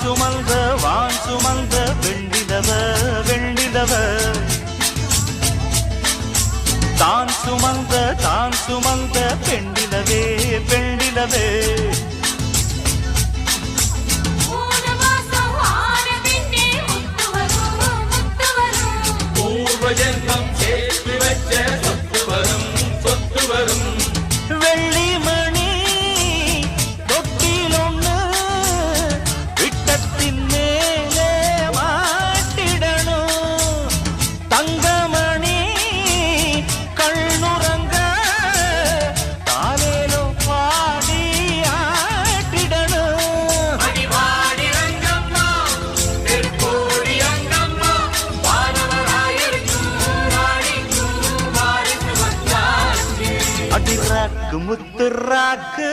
சுமந்த வான் சுமந்த வெண்டிதவ வெண்டிதவ தான் சுமந்த தான் சுமந்த பெண்டிலவே பெண்டிலவே ஜென்மம் சேர்த்து வச்ச சொத்து வரும் சொத்து வரும். வெள்ளி அடிராக்கு முத்துராக்கு